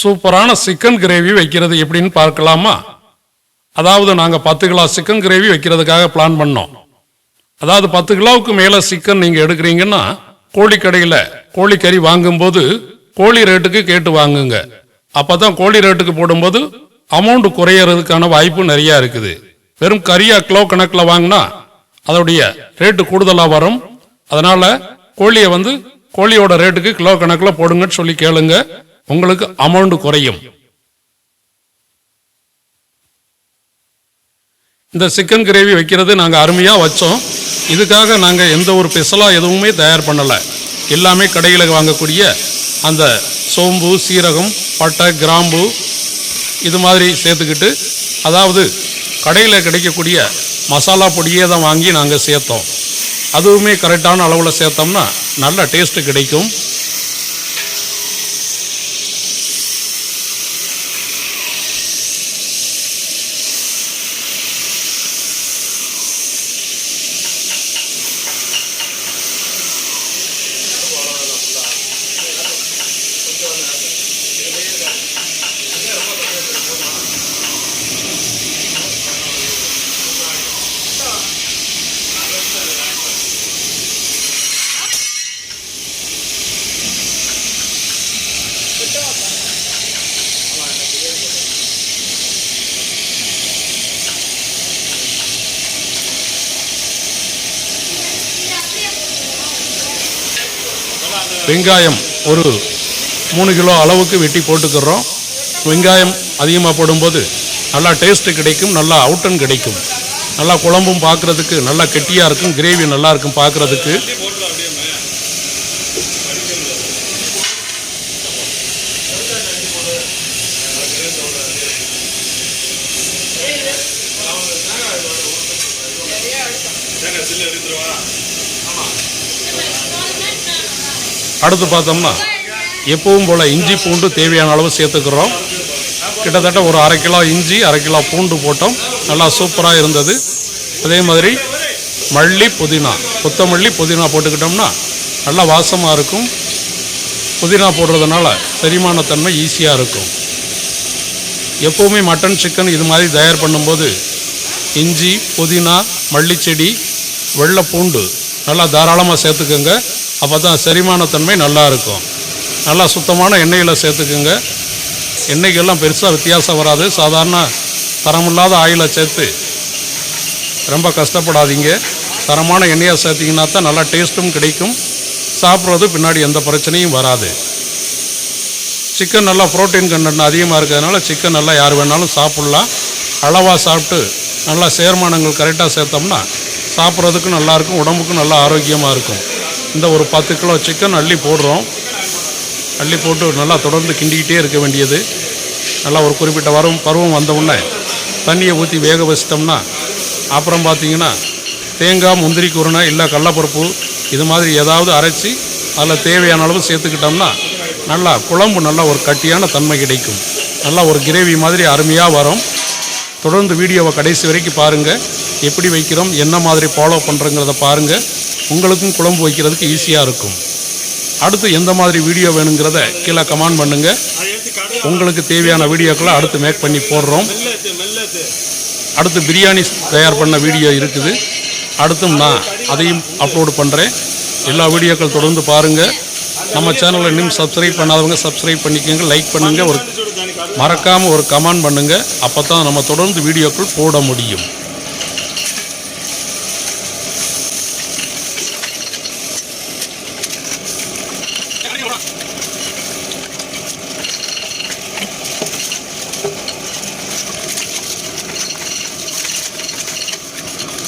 சூப்பரான chicken gravy வைக்கிறது எப்படின்னு பார்க்கலாமா? அதாவது நாங்கள் பத்து கிலோ சிக்கன் கிரேவி வைக்கிறதுக்காக பிளான் பண்ணோம். அதாவது பத்து கிலோவுக்கு மேலே சிக்கன் நீங்கள் எடுக்கிறீங்கன்னா கோழி கடையில் கோழி கறி வாங்கும்போது கோழி ரேட்டுக்கு கேட்டு வாங்குங்க. அப்போ தான் கோழி ரேட்டுக்கு போடும்போது அமௌண்ட் குறையறதுக்கான வாய்ப்பு நிறையா இருக்குது. வெறும் கறியா கிலோ கணக்கில் வாங்கினா அதோடைய ரேட்டு கூடுதலாக வரும். அதனால் கோழியை வந்து கோழியோட ரேட்டுக்கு கிலோ கணக்கில் போடுங்கன்னு சொல்லி கேளுங்க. உங்களுக்கு அமௌண்ட் குறையும். இந்த சிக்கன் கிரேவி வைக்கிறது நாங்கள் அருமையாக வச்சோம். இதுக்காக நாங்கள் எந்த ஒரு ஸ்பெஷலாக எதுவுமே தயார் பண்ணலை. எல்லாமே கடையில் வாங்கக்கூடிய அந்த சோம்பு சீரகம் பட்டை கிராம்பு இது மாதிரி சேர்த்துக்கிட்டு அதாவது கடையில் கிடைக்கக்கூடிய மசாலா பொடியே தான் வாங்கி நாங்கள் சேர்த்தோம். அதுவுமே கரெக்டான அளவில் சேர்த்தோம்னா நல்ல டேஸ்ட்டு கிடைக்கும். வெங்காயம் ஒரு மூணு கிலோ அளவுக்கு வெட்டி போட்டுக்கிறோம். வெங்காயம் அதிகமாக போடும்போது நல்லா டேஸ்ட்டு கிடைக்கும் நல்லா அவுட்டன் கிடைக்கும். நல்லா குழம்பும் பார்க்குறதுக்கு நல்லா கெட்டியாக இருக்கும் கிரேவி நல்லா இருக்கும் பார்க்குறதுக்கு அடுத்து பார்த்தோம்னா எப்பவும் போல் இஞ்சி பூண்டு தேவையான அளவு சேர்த்துக்கிறோம். கிட்டத்தட்ட ஒரு அரை கிலோ இஞ்சி அரை கிலோ பூண்டு போட்டோம். நல்லா சூப்பராக இருந்தது. அதே மாதிரி மல்லி புதினா. கொத்தமல்லி புதினா போட்டுக்கிட்டோம்னா நல்லா வாசமாக இருக்கும். புதினா போடுறதுனால செரிமானத்தன்மை ஈஸியாக இருக்கும். எப்போவுமே மட்டன் சிக்கன் இது மாதிரி தயார் பண்ணும்போது இஞ்சி புதினா மல்லிச்செடி வெள்ளை பூண்டு நல்லா தாராளமாக சேர்த்துக்கோங்க. அப்போ தான் செரிமானத்தன்மை நல்லா இருக்கும். நல்லா சுத்தமான எண்ணெயில் சேர்த்துக்குங்க. எண்ணெய்க்கெல்லாம் பெருசாக வித்தியாசம் வராது. சாதாரண தரமில்லாத ஆயிலை சேர்த்து ரொம்ப கஷ்டப்படாதீங்க. தரமான எண்ணெயாக சேர்த்திங்கன்னா தான் நல்லா டேஸ்ட்டும் கிடைக்கும். சாப்பிட்றது பின்னாடி எந்த பிரச்சனையும் வராது. சிக்கன் நல்லா புரோட்டீன் கண்டென்ட் அதிகமாக இருக்கிறதுனால சிக்கன் நல்லா யார் வேணாலும் சாப்பிட்லாம். அளவாக சாப்பிட்டு நல்லா சேர்மானங்கள் கரெக்டாக சேர்த்தோம்னா சாப்பிட்றதுக்கும் நல்லாயிருக்கும் உடம்புக்கும் நல்லா ஆரோக்கியமாக இருக்கும். இந்த ஒரு பத்து கிலோ சிக்கன் அள்ளி போடுறோம். அள்ளி போட்டு நல்லா தொடர்ந்து கிண்டிக்கிட்டே இருக்க வேண்டியது. நல்லா ஒரு குறிப்பிட்ட வரும் பருவம் வந்தவுடனே தண்ணியை ஊற்றி வேக வச்சிட்டோம்னா அப்புறம் பார்த்திங்கன்னா தேங்காய் முந்திரி குருணை இல்லை கடலப்பருப்பு இது மாதிரி ஏதாவது அரைச்சி அதில் தேவையான அளவு சேர்த்துக்கிட்டோம்னா நல்லா குழம்பு நல்லா ஒரு கட்டியான தன்மை கிடைக்கும். நல்லா ஒரு கிரேவி மாதிரி அருமையாக வரும். தொடர்ந்து வீடியோவை கடைசி வரைக்கும் பாருங்கள் எப்படி வைக்கிறோம் என்ன மாதிரி ஃபாலோ பண்ணுறங்கிறத பாருங்கள் உங்களுக்கும் குழம்பு வைக்கிறதுக்கு ஈஸியாக இருக்கும். அடுத்து எந்த மாதிரி வீடியோ வேணுங்கிறத கீழே கமெண்ட் பண்ணுங்கள் உங்களுக்கு தேவையான வீடியோக்களை அடுத்து மேக் பண்ணி போடுறோம். அடுத்து பிரியாணி தயார் பண்ண வீடியோ இருக்குது. அடுத்தும் நான் அதையும் அப்லோடு பண்ணுறேன் எல்லா வீடியோக்கள் தொடர்ந்து பாருங்கள் நம்ம சேனலை இன்னும் சப்ஸ்கிரைப் பண்ணாதவங்க சப்ஸ்கிரைப் பண்ணிக்கோங்க லைக் பண்ணுங்கள் ஒரு மறக்காமல் ஒரு கமெண்ட் பண்ணுங்கள் அப்போ தான் நம்ம தொடர்ந்து வீடியோக்கள் போட முடியும்.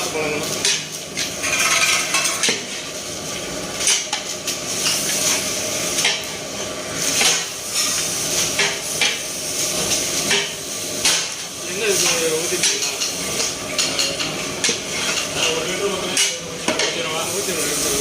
பார்த்து பழங்கணும் என்ன இது ஊற்றிட்டீங்களா ஒரு லிட்டர் மட்டும் ஊற்றிடுவா ஊற்றிடுவேன்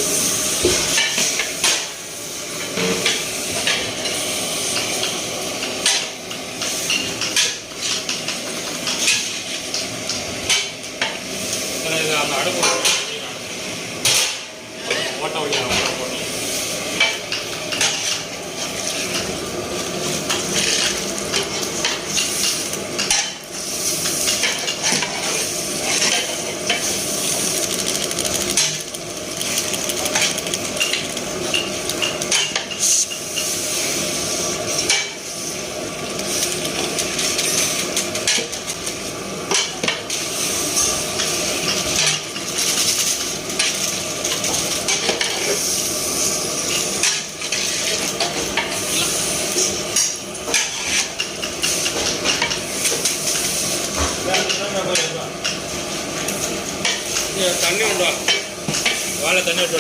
咱就吃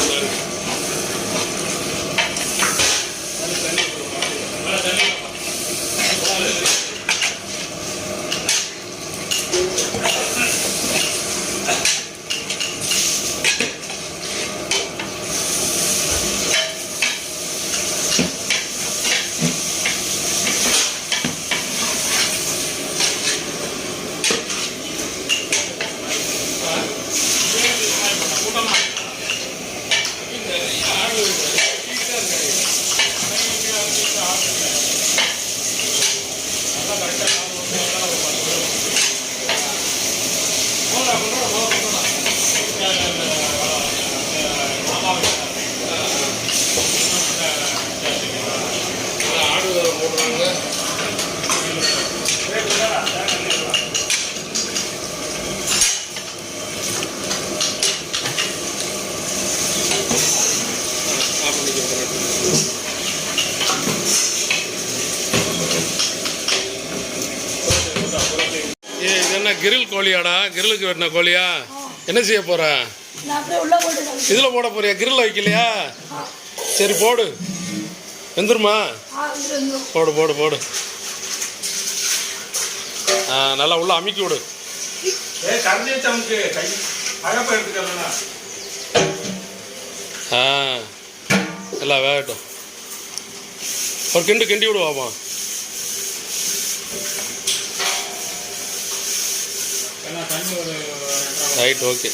sudah. கோழியாடா? கிரிலுக்கு வெட்டின கோழியா? என்ன செய்ய போற? நான் அப்படியே உள்ள போட்டு கழிச்சு. இதுல போட போறியா? கிரில் வைக்கலையா? சரி போடு. வெந்துருமா. போடு போடு போடு. நல்லா உள்ள அமுக்கி விடு. ஆ. எல்லாம் வேகட்டும். ஒரு கிண்டு கிண்டி விடுவாமா ரைட் ஓகே.